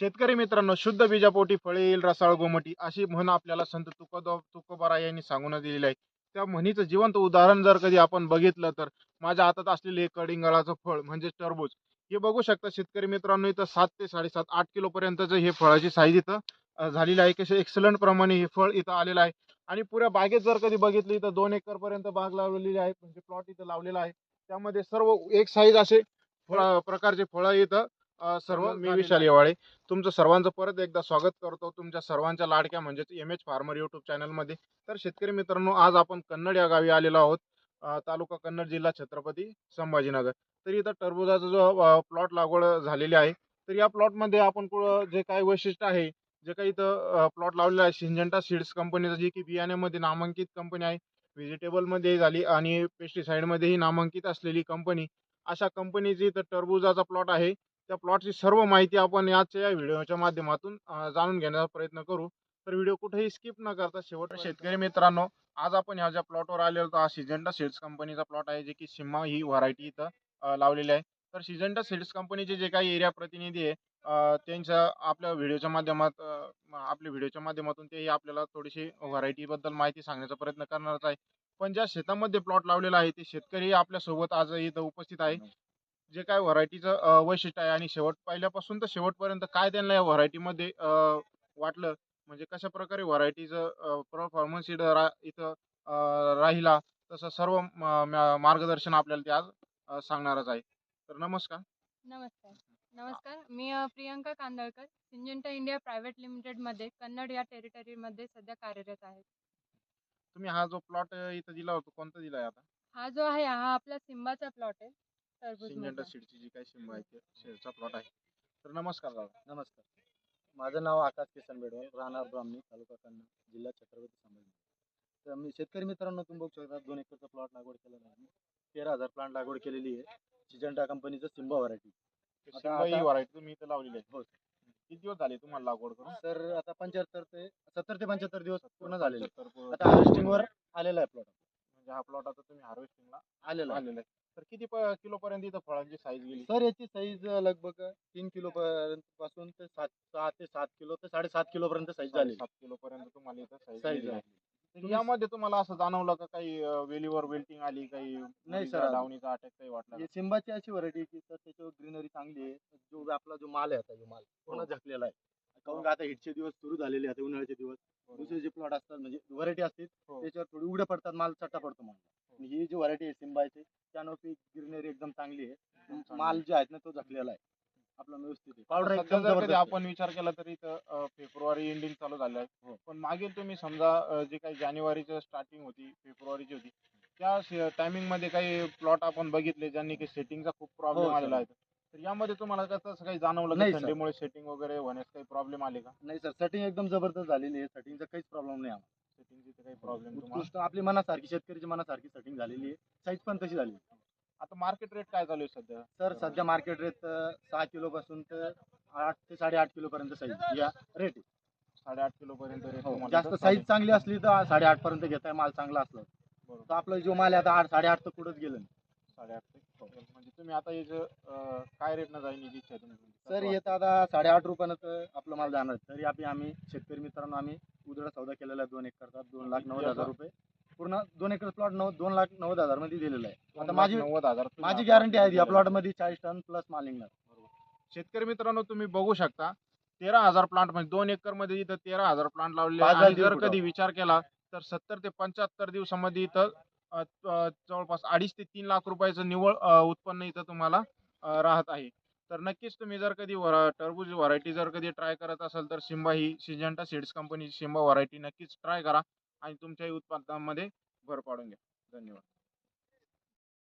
शेतकरी मित्रांनो शुद्ध बीजापोटी फळे येईल रसाळ गोमटी अशी म्हण आपल्याला संत तुकोबा तुकोबारा यांनी सांगून दिलेली आहे त्या म्हणीचं जिवंत उदाहरण जर कधी आपण बघितलं तर माझ्या हातात असलेले हे कडिंगळाचं फळ म्हणजे टरबूज. हे बघू शकता शेतकरी मित्रांनो इथं सात ते साडेसात आठ किलो पर्यंतचं हे फळाची साईज इथं झालेली आहे. कसे एक्सलंट प्रमाणे हे फळ इथं आलेलं आहे. आणि पुऱ्या बागेत जर कधी बघितली तर दोन एकर पर्यंत बाग लावलेली आहे. म्हणजे प्लॉट इथं लावलेला आहे. त्यामध्ये सर्व एक साईज असे फळ प्रकारचे फळं इथं सर्व मी विशाल येवाळे. तुमचं सर्वांचं परत एकदा स्वागत करतो. तुमच्या सर्वांच्या लाडक्या म्हणजेच एम एच फार्मर युट्यूब चॅनलमध्ये तर शेतकरी मित्रांनो आज आपण कन्नड या गावी आलेलो आहोत. तालुका कन्नड जिल्हा छत्रपती संभाजीनगर. तर इथं टरबुजाचा जो प्लॉट लागवड झालेली आहे तर या प्लॉटमध्ये आपण जे काही वैशिष्ट्य आहे जे काही इथं प्लॉट लावलेलं आहे सिंजंटा सीड्स कंपनीचं जे की बियाण्यामध्ये नामांकित कंपनी आहे व्हेजिटेबलमध्ये झाली आणि पेस्टिसाईडमध्येही नामांकित असलेली कंपनी अशा कंपनीची इथं टरबुजाचा प्लॉट आहे. त्या प्लॉटची सर्व माहिती आपण याच्या या व्हिडिओच्या माध्यमातून जाणून घेण्याचा प्रयत्न करू. तर व्हिडिओ कुठेही स्किप न करता शेवट शेतकरी मित्रांनो आज आपण ह्या ज्या प्लॉटवर आलेलो हा सिजंटा सीड्स कंपनीचा प्लॉट आहे जे की सिम्मा ही व्हरायटी इथं लावलेली आहे. तर सिजंटा सीड्स कंपनीचे जे काही एरिया प्रतिनिधी आहे त्यांच्या आपल्या व्हिडिओच्या माध्यमात आपल्या व्हिडिओच्या माध्यमातून तेही आपल्याला थोडीशी व्हरायटीबद्दल माहिती सांगण्याचा प्रयत्न करणारच आहे. पण ज्या शेतामध्ये प्लॉट लावलेला आहे ते शेतकरी आपल्यासोबत आज इथं उपस्थित आहे. जे काय व्हरायटीचं वैशिष्ट्य आहे आणि शेवट पहिल्यापासून तर शेवटपर्यंत काय त्यांना या व्हरायटीमध्ये वाटलं? म्हणजे कशा प्रकारे व्हरायटीचं परफॉर्मन्स इथं इथं राहिला? तसं सर्व मार्गदर्शन आपल्याला ते आज सांगणारच आहे. तर नमस्कार. नमस्कार. नमस्कार. मी Priyanka Kandalkar Syngenta India private लिमिटेडमध्ये कन्नड या टेरिटरीमध्ये सध्या कार्यरत आहे. तुम्ही हा जो प्लॉट इथं दिला होता कोणता दिला आहे आता? हा जो आहे हा आपला सिंबाचा प्लॉट आहे. सीडची जी काही सिंब आहे ते शेडचा प्लॉट आहे. तर नमस्कार दादा. नमस्कार. माझं नाव आकाश किसन बेडवळ राहणार ब्राह्मणी तालुका कन्नड जिल्हा छत्रपती संभाजी तर मी शेतकरी मित्रांनो तुम्ही बघू शकता दोन एकरचा प्लॉट लागवड केलेला आहे. तेरा हजार प्लांट लागवड केलेली आहे. सिजंटा कंपनीचं व्हरायटी सिंबा ही आता- व्हरायटी तुम्ही इथं लावलेली आहे. हो. किती दिवस झाले तुम्हाला लागवड करून? तर आता पंच्याहत्तर ते सत्तर ते पंच्याहत्तर दिवस पूर्ण झालेले. आहेत. 75 पूर्ण- आता हार्वेस्टिंगवर आलेला आहे प्लॉट म्हणजे हा प्लॉट आता तुम्ही हार्वेस्टिंगला आलेला आहे. आलेला आहे. किती प- किलो पर्यंत इथं फळांची साईज गेली? सर याची साईज लगभग तीन किलो पर्यंत पासून ते सात सहा ते सात किलो ते साडेसात किलो पर्यंत साईज झाली सात किलो पर्यंत तुम्हाला इथं साईज साईज गेली. आहे. झाली यामध्ये तुम्हाला असं जाणवलं का काही अं, वेलीवर वेल्टिंग आली काही मुलीचा sir. डावणीचा अटॅक काही वाटला ही सिंबाची अशी व्हरायटी की तर त्याच्यावर ग्रीनरी चांगली आहे. जो आपला जो माल आहे आता जो माल पूर्ण हो. झाकलेला आहे. काहून का आता हिटचे दिवस सुरू झालेले आहेत उन्हाळ्याचे दिवस? दुसरे जे प्लॉट असतात म्हणजे व्हरायटी असते हो. त्याच्यावर थोडी उघडे पडतात माल चट्टा पडतो आणि ही जी व्हरायटी आहे सिंबाची त्यानुसार ग्रीनरी एकदम चांगली आहे. माल जे आहेत ना तो झाकलेला आहे आपला व्यवस्थित आहे पावडर सध्या एकदम जर कधी जबरदस्त आहे. आपण विचार केला तर इथं अं, फेब्रुवारी एंडिंग चालू झालं आहे हो. पण मागील तुम्ही समजा अं, जे काही जानेवारीचं स्टार्टिंग होती फेब्रुवारीची होती त्या टायमिंगमध्ये काही प्लॉट आपण बघितले ज्यांनी की सेटिंगचा खूप प्रॉब्लेम हो, sir. आलेला आहे तर यामध्ये तुम्हाला कसं असं काही जाणवलं नाही, की sir. थंडीमुळे सेटिंग वगैरे होण्यास काही प्रॉब्लेम आले का नाही सर सेटिंग एकदम जबरदस्त झालेली आहे सेटिंगचा काहीच प्रॉब्लेम नाही आम्हाला सेटिंगची काही प्रॉब्लेम तुम्हाला उत्कृष्ट आपली मनासारखी शेतकरीची मनासारखी सेटिंग झालेली आहे साईज पण तशी झाली. आता मार्केट रेट काय चालू आहे सध्या सर सध्या मार्केट रेट सहा किलो पासून तर आठ ते साडेआठ किलो पर्यंत साईज या रेट आहे. साडेआठ किलो पर्यंत रेट हो, जास्त साईज चांगली असली तर साडेआठ पर्यंत घेताय माल चांगला असला तर आपला जो माल आहे आता आठ साडेआठ तर कुठंच गेलं नाही. ते म्हणजे तुम्ही आता याचं अं, काय रेट न जाईल इच्छा आहे तुमची सर येतं आता साडेआठ रुपयानं तर आपला माल जाणार तरी आपली आम्ही शेतकरी मित्रांनो आम्ही उधळा सौदा केलेला आहे दोन एकरचा दोन लाख नव्वद हजार रुपये. पूर्ण दोन एकर प्लॉट नऊ दोन लाख नव्वद हजारमध्ये दिलेला आहे. आता माझी नव्वद हजार तुम्ही माझी आता गॅरंटी आहे या प्लॉटमध्ये चाळीस टन प्लस माल निघणार. शेतकरी मित्रांनो तुम्ही बघू शकता तेरा हजार प्लांट म्हणजे दोन एकरमध्ये इथं तेरा हजार प्लांट पाच. हजार आणि जर कधी विचार केला तर सत्तर ते पंच्याहत्तर दिवसामध्ये इथं जवळपास अडीच ते तीन लाख रुपयाचं निव्वळ उत्पन्न इथं तुम्हाला राहत आहे. तर नक्कीच तुम्ही जर कधी वर- टरबूज व्हरायटी जर कधी ट्राय करत असाल तर सिम्बा ही सिजंटा सीड्स कंपनीची सिम्बा व्हरायटी नक्कीच ट्राय करा आणि तुमच्याही उत्पादनामध्ये भर पाडून घ्या. धन्यवाद.